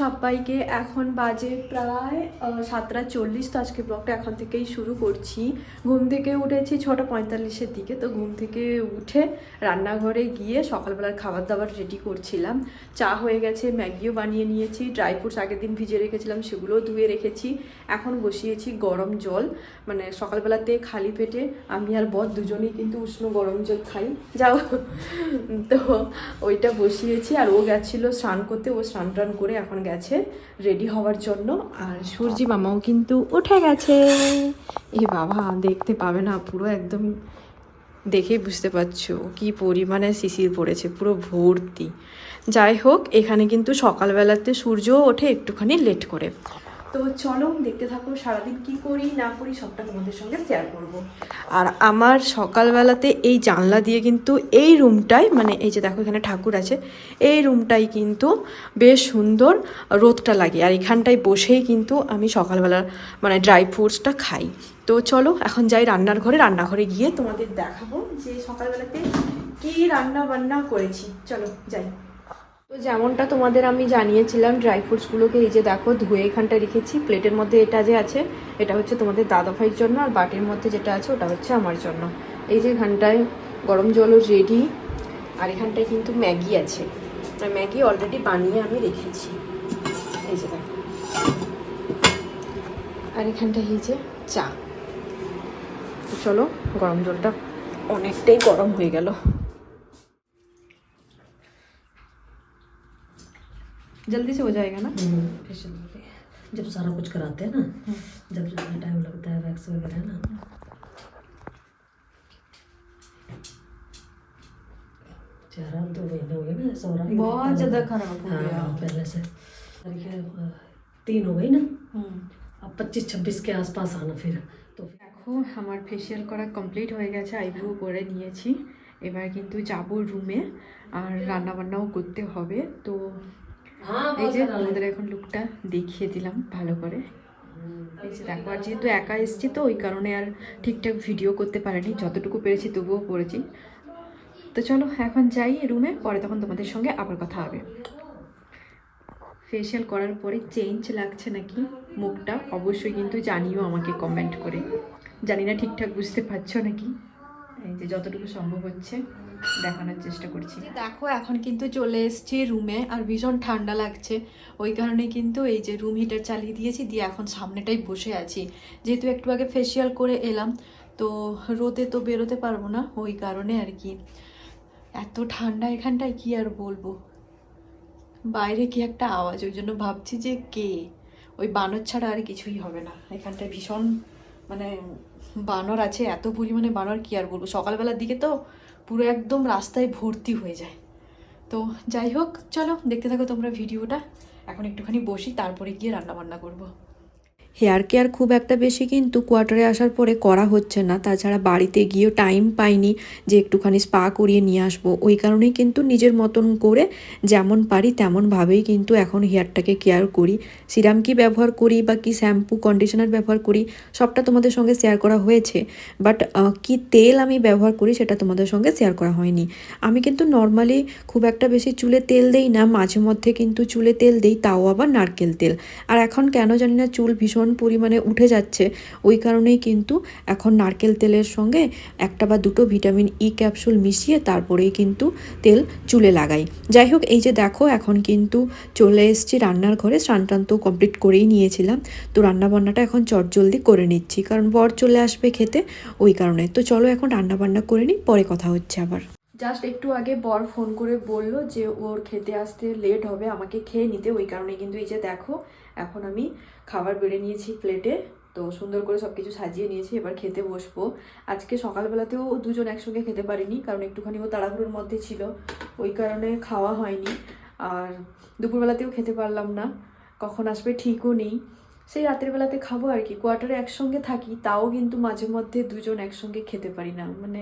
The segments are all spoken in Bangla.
সবাইকে এখন বাজে প্রায় সাতটা চল্লিশ, তো আজকে ব্লগটা এখন থেকেই শুরু করছি। ঘুম থেকে উঠেছি ছটা পঁয়তাল্লিশের দিকে, তো ঘুম থেকে উঠে রান্নাঘরে গিয়ে সকালবেলার খাবার দাবার রেডি করছিলাম। চা হয়ে গেছে, ম্যাগিও বানিয়ে নিয়েছি ড্রাই ফ্রুটস আগের দিন ভিজে রেখেছিলাম, সেগুলোও ধুয়ে রেখেছি। এখন বসিয়েছি গরম জল মানে সকালবেলাতে খালি পেটে আমি আর বর দুজনেই কিন্তু উষ্ণ গরম জল খাই। যাও, তো ওইটা বসিয়েছি আর ও গেছিল স্নান করতে, ও স্নান টান করে এখন গেছে রেডি হওয়ার জন্য। আর সূর্যি মামাও কিন্তু উঠে গেছে। এ বাবা, দেখতে পাবে না, পুরো একদম দেখেই বুঝতে পারছ কি পরিমাণে শিশির পড়েছে, পুরো ভর্তি। যাই হোক, এখানে কিন্তু সকালবেলাতে সূর্য ওঠে, একটুখানি লেট করে। তো চলো, দেখতে থাকো, সারাদিন কি করি, না করি, সবটা তোমাদের সঙ্গে শেয়ার করব। আর আমার সকালবেলাতে এই জানলা দিয়ে কিন্তু এই রুমটাই মানে এই যে দেখো এখানে ঠাকুর আছে, এই রুমটাই কিন্তু বেশ সুন্দর রোদটা লাগে। আর এখানটায় বসেই কিন্তু আমি সকালবেলা মানে ড্রাই ফ্রুটসটা খাই। তো চলো, এখন যাই রান্নার ঘরে। রান্নাঘরে গিয়ে তোমাদের দেখাবো যে সকালবেলাতে কি রান্না বান্না করেছি। চলো, যাই। তো যেমনটা তোমাদের আমি জানিয়েছিলাম ড্রাই ফ্রুটসগুলোকে এই যে দেখো ধুয়ে এখানটা রেখেছি। প্লেটের মধ্যে এটা যে আছে, এটা হচ্ছে তোমাদের দাদা ভাইয়ের জন্য আর বাটির মধ্যে যেটা আছে ওটা হচ্ছে আমার জন্য। এই যে এখানটায় গরম জলও রেডি আর এখানটায় কিন্তু ম্যাগি আছে। আর ম্যাগি অলরেডি বানিয়ে আমি রেখেছি। এই যে দেখো। আর এখানটায় এই যে চা। চলো, গরম জলটা অনেকটাই গরম হয়ে গেল। जल्दी से हो जाएगा ना फेशियल वाले जब सारा कुछ कराते हैं ना जब जितना टाइम लगता है वैक्स वगैरह ना चेहरा दो महीने हो गए ना ऐसा हो रहा है कि बहुत दिखता ज्यादा नहीं। खराब हो हाँ, गया पहले से तारीख है, तीन हो गई ना अब पच्चीस छब्बीस के आसपास आना फिर तो फिर দেখো আমার ফেসিয়াল করা কমপ্লিট হয়ে গেছে আইব্রো করে নিয়েছি এবার কিন্তু যাব রুমে আর রান্না বান্নাও করতে হবে তো हाँ এই যে তোমাদের এখন লুকটা দেখিয়ে দিলাম ভালো করে। যে দেখো আর যেহেতু একা এসছি তো ওই কারণে আর ঠিকঠাক ভিডিও করতে পারিনি। যতটুকু পেরেছি তবুও পড়েছি তো চলো এখন যাই রুমে পরে তখন তোমাদের সঙ্গে আবার কথা হবে। ফেসিয়াল করার পরে চেঞ্জ লাগছে নাকি মুখটা অবশ্যই কিন্তু জানিও আমাকে কমেন্ট করে। জানি না ঠিকঠাক বুঝতে পারছ নাকি? এই যে যতটুকু সম্ভব হচ্ছে। দেখানোর চেষ্টা করছি। দেখো, এখন কিন্তু চলে এসেছি রুমে, আর ভীষণ ঠান্ডা লাগছে। ওই কারণে কিন্তু এই যে রুম হিটার চালিয়ে দিয়েছি, দিয়ে এখন সামনেটাই বসে আছি। যেহেতু একটু আগে ফেসিয়াল করে এলাম, তো রোদে তো বেরোতে পারব না, ওই কারণে আর কি। এত ঠান্ডা এখানটায় কি আর বলব? বাইরে কি একটা আওয়াজ, ওই জন্য ভাবছি যে কে? ওই বানর ছাড়া আর কিছুই হবে না। এখানটায় ভীষণ মানে বানর আছে, এত পরিমাণে বানর, কি আর বলব? সকালবেলার দিকে তো পুরো একদম রাস্তায় ভর্তি হয়ে যায়। তো যাই হোক, চলো দেখতে থাকো তোমরা ভিডিওটা। এখন একটুখানি বসি, তারপরে গিয়ে রান্না বান্না করব। হেয়ার কেয়ার খুব একটা বেশি কিন্তু কোয়ার্টারে আসার পরে করা হচ্ছে না। তাছাড়া বাড়িতে গিয়েও টাইম পাইনি যে একটুখানি স্পা করিয়ে নিয়ে আসব। ওই কারণেই কিন্তু নিজের মতন করে যেমন পারি তেমনভাবেই কিন্তু এখন হেয়ারটাকে কেয়ার করি। সিরাম কি ব্যবহার করি বা কি শ্যাম্পু, কন্ডিশনার ব্যবহার করি, সবটা তোমাদের সঙ্গে শেয়ার করা হয়েছে। বাট কি তেল আমি ব্যবহার করি সেটা তোমাদের সঙ্গে শেয়ার করা হয়নি। আমি কিন্তু নর্মালি খুব একটা বেশি চুলে তেল দেই না, মাঝে মধ্যে কিন্তু চুলে তেল দেই, তাও আবার নারকেল তেল। আর এখন কেন জানি না চুল ভীষণ পরিমাণে উঠে যাচ্ছে। ওই কারণেই কিন্তু এখন নারকেল তেলের সঙ্গে একটা বা দুটো ভিটামিন ই ক্যাপসুল মিশিয়ে তারপরেই কিন্তু তেল চুলে লাগাই। যাই হোক, এই যে দেখো, এখন কিন্তু চলে এসেছি রান্নার ঘরে। স্নান তো কমপ্লিট করেই নিয়েছিলাম। তো রান্না বান্নাটা এখন চটজলদি করে নিচ্ছি, কারণ বর চলে আসবে খেতে ওই কারণে। তো চলো এখন রান্নাবান্না করে নিই, পরে কথা হচ্ছে আবার। জাস্ট একটু আগে বর ফোন করে বলল যে, ওর খেতে আসতে লেট হবে, আমাকে খেয়ে নিতে। ওই কারণে কিন্তু এই যে দেখো, এখন আমি খাবার বেড়ে নিয়েছি প্লেটে তো সুন্দর করে সব কিছু সাজিয়ে নিয়েছি, এবার খেতে বসবো। আজকে সকালবেলাতেও দুজন একসঙ্গে খেতে পারিনি, কারণ একটুখানি ও তাড়াহুড়োর মধ্যে ছিল, ওই কারণে খাওয়া হয়নি। আর দুপুরবেলাতেও খেতে পারলাম না, কখন আসবে ঠিকও নেই। সেই রাতের বেলাতে খাব আর কি কোয়ার্টারে একসঙ্গে থাকি, তাও কিন্তু মাঝে মধ্যে দুজন একসঙ্গে খেতে পারি না। মানে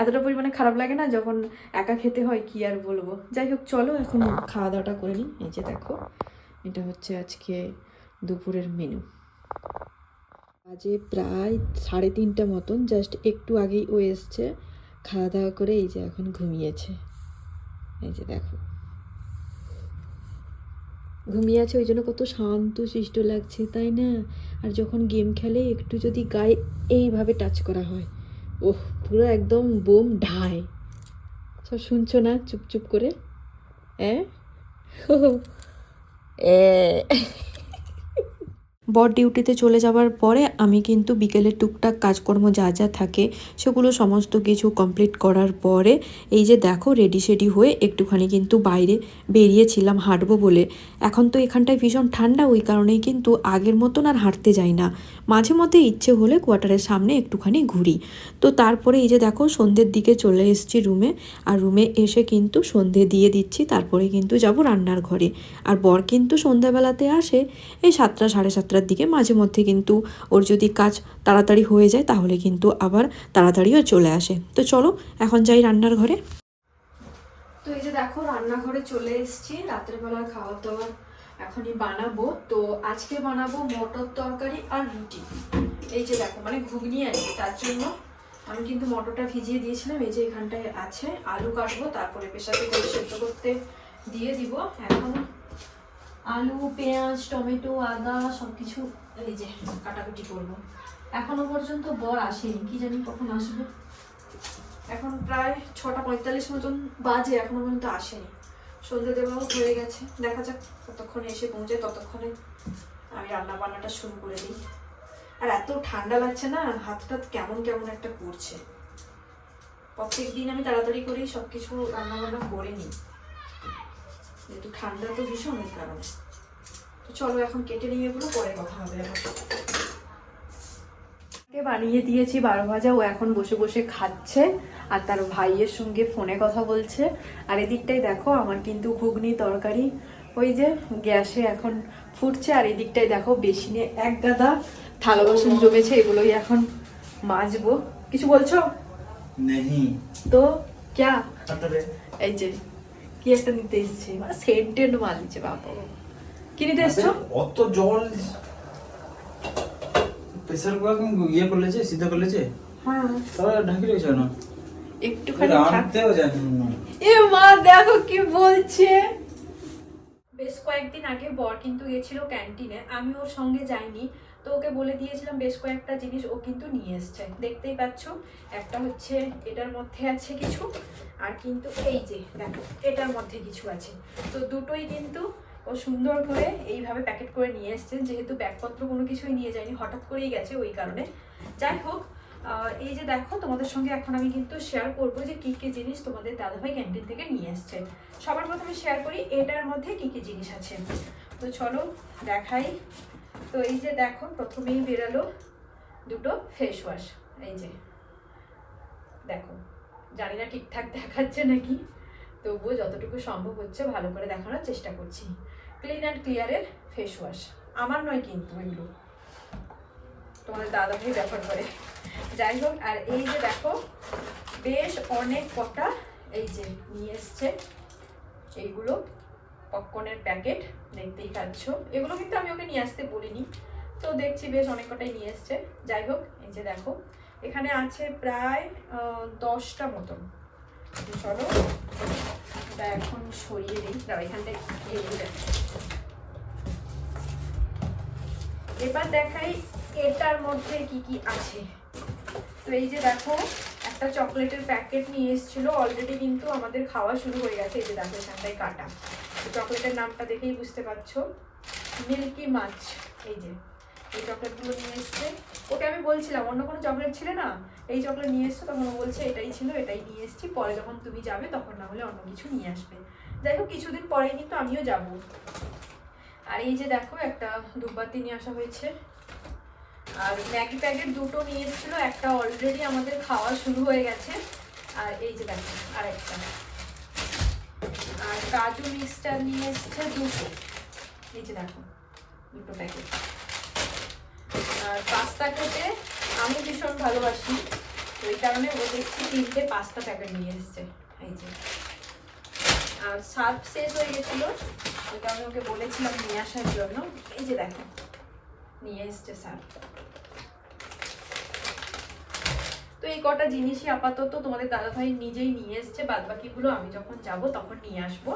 এতটা পরিমাণে খারাপ লাগে না, যখন একা খেতে হয়, কি আর বলব? যাই হোক, চলো এখন খাওয়া দাওয়াটা করে নিই। এই যে দেখো, এটা হচ্ছে আজকে দুপুরের মেনু বাজে প্রায় সাড়ে তিনটা মতন জাস্ট একটু আগেই ও এসছে। খাওয়া দাওয়া করে এই যে এখন ঘুমিয়েছে। এই যে দেখো। ঘুমিয়ে আছে ওই জন্য কত শান্ত শিষ্ট লাগছে, তাই না? আর যখন গেম খেলে, একটু যদি গায়ে এইভাবে টাচ করা হয়, ওহ, পুরো একদম বোম ঢায়। সব শুনছো না? চুপ চুপ করে হ্যাঁ এ বর ডিউটিতে চলে যাওয়ার পরে আমি কিন্তু বিকেলের টুকটাক কাজকর্ম যা যা থাকে সেগুলো সমস্ত কিছু কমপ্লিট করার পরে এই যে দেখো রেডি সেডি হয়ে একটুখানি কিন্তু বাইরে বেরিয়েছিলাম হাঁটবো বলে। এখন তো এখানটায় ভীষণ ঠান্ডা, ওই কারণেই কিন্তু আগের মতন আর হাঁটতে যাই না। মাঝে মধ্যে ইচ্ছে হলে কোয়ার্টারের সামনে একটুখানি ঘুরি। তো তারপরে এই যে দেখো সন্ধ্যের দিকে চলে এসেছি রুমে, আর রুমে এসে কিন্তু সন্ধে দিয়ে দিচ্ছি, তারপরে কিন্তু যাব রান্নার ঘরে। আর বর কিন্তু সন্ধ্যাবেলাতে আসে, এই সাতটা, সাড়ে সাতটার দিকে মাঝে মধ্যে কিন্তু ওর যদি কাজ তাড়াতাড়ি হয়ে যায়, তাহলে কিন্তু আবার তাড়াতাড়িও চলে আসে। তো চলো, এখন যাই রান্নার ঘরে। তো এই যে দেখো, রান্নাঘরে চলে এসেছি। রাত্রেবেলার খাওয়া দাবার এখনই বানাবো। তো আজকে বানাবো মটর তরকারি আর রুটি। এই যে দেখো মানে ঘুগনি আর তার জন্য আমি কিন্তু মটরটা ভিজিয়ে দিয়েছিলাম। এই যে এখানটায় আছে, আলু কাটবো, তারপরে প্রেশারে সেদ্ধ করতে দিয়ে দিব। এখন আলু, পেঁয়াজ, টমেটো, আদা সব কিছু এই যে কাটাকুটি করব। এখনও পর্যন্ত বর আসেনি, কি জানি কখন আসবে। এখন প্রায় ছটা পঁয়তাল্লিশ মতন বাজে, এখনও পর্যন্ত আসেনি। সন্ধ্যে দেওয়াও হয়ে গেছে, দেখা যাক ততক্ষণে এসে পৌঁছে, ততক্ষণে আমি রান্না বান্নাটা শুরু করে দিই। আর এত ঠান্ডা লাগছে না হাত টাত কেমন কেমন একটা করছে। প্রত্যেক দিন আমি তাড়াতাড়ি করেই সব কিছু রান্না বান্না করে নিই। একটু ঠান্ডা তো ভীষণ কারণ। তো চলো এখন কেটে নিয়ে এগুলো পরে কথা হবে বানিয়ে দিয়েছি বারো ভাজা ও এখন বসে বসে খাচ্ছে আর তার ভাইয়ের সঙ্গে ফোনে কথা বলছে। আর এদিকটাই দেখো আমার কিন্তু ঘুগনি তরকারি ওই যে গ্যাসে এখন ফুটছে। আর এদিকটাই দেখো বেসিনে এক গাদা থালা বাসন জমেছে এগুলোই এখন মাজবো। কিছু বলছো? তো ক্যা? আচ্ছা এই যে কি একটা নিতে এসছে মাল দিচ্ছে বাবা। কি নিতে এসছো? অত জল প্রেসার কুকার ইয়ে করলেছে সিদ্ধ করলেছে? হ্যাঁ। তাহলে ঢাকি না একটুখানি রাঁধতেও জানি এ মা দেখো কি বলছে। বেশ কয়েকদিন আগে বর কিন্তু গেছিল ক্যান্টিনে আমি ওর সঙ্গে যাইনি। তো ওকে বলে দিয়েছিলাম বেশ কয়েকটা জিনিস ও কিন্তু নিয়ে এসছে। দেখতেই পাচ্ছ, একটা হচ্ছে এটার মধ্যে আছে কিছু, আর কিন্তু এই যে, দেখো, এটার মধ্যে কিছু আছে। তো দুটোই কিন্তু ও সুন্দর করে এইভাবে প্যাকেট করে নিয়ে এসছে, যেহেতু ব্যাগপত্র কোনো কিছুই নিয়ে যায়নি, হঠাৎ করেই গেছে ওই কারণে। যাই হোক এই যে দেখো, তোমাদের সঙ্গে এখন আমি কিন্তু শেয়ার করব যে কী কী জিনিস তোমাদের দাদাভাই ক্যান্টিন থেকে নিয়ে এসছে। সবার প্রথমে শেয়ার করি, এটার মধ্যে কী কী জিনিস আছে? তো চলো, দেখাই। তো এই যে দেখো, প্রথমেই বেরালো দুটো ফেস ওয়াশ এই যে, দেখো, জানি না ঠিকঠাক দেখাচ্ছে নাকি, তবুও যতটুকু সম্ভব হচ্ছে ভালো করে দেখানোর চেষ্টা করছি। ক্লিন অ্যান্ড ক্লিয়ারের ফেস ওয়াশ আমার নয় কিন্তু এগুলো। তোমাদের দাদা ভাই ব্যবহার করে। যাই হোক, আর এই যে দেখো, বেশ অনেক কটা এই যে নিয়ে এসছে, এইগুলো। পপকর্নের প্যাকেট দেখতেই পাচ্ছ। এগুলো কিন্তু আমি ওকে নিয়ে আসতে বলিনি। তো দেখছি বেশ অনেক কটাই নিয়ে এসছে। যাই হোক, এই যে দেখো, এখানে আছে প্রায় দশটা মতন। চলো এটা এখন সরিয়ে দিই। দাও যে দেখো। এবার দেখাই এটার মধ্যে কি কি আছে। তো এই যে দেখো, একটা চকলেটের প্যাকেট নিয়ে এসেছিল। অলরেডি কিন্তু আমাদের খাওয়া শুরু হয়ে গেছে। এই যে দেখো, এখানটায় কাটা। চকলেটের নামটা দেখেই বুঝতে পারছ। মিল্কি মাছ। এই যে, এই চকলেটগুলো নিয়ে এসছে। ওকে আমি বলছিলাম, অন্য কোনো চকলেট ছিল না? এই চকলেট নিয়ে এসছো, তখন ও বলছে, এটাই ছিল, এটাই নিয়ে এসছি। পরে যখন তুমি যাবে, তখন না হলে অন্য কিছু নিয়ে আসবে। যাই হোক, কিছুদিন পরে কিন্তু আমিও যাব। আর এই যে দেখো, একটা ধূপবাতি নিয়ে আসা হয়েছে। আর ম্যাগি প্যাকেট দুটো নিয়ে এসেছিল, একটা অলরেডি আমাদের খাওয়া শুরু হয়ে গেছে। আর এই যে দেখো আর একটা আর কাজু মিক্সচার নিয়ে এসেছে দুটো যে দেখো, দুটো প্যাকেট আর পাস্তা খেতে আমি ভীষণ ভালোবাসি, ওই কারণে ও দেখছি তিনটে পাস্তা প্যাকেট নিয়ে এসছে। এই যে। আর সার্ফ শেষ হয়ে গেছিল, ওই কারণে ওকে বলেছিলাম নিয়ে আসার জন্য। এই যে দেখো, নিয়ে এসছে সার্ফ তো এই কটা জিনিসই আপাতত তোমাদের দাদাভাই নিজেই নিয়ে এসছে বাদ বাকিগুলো আমি যখন যাব তখন নিয়ে আসব।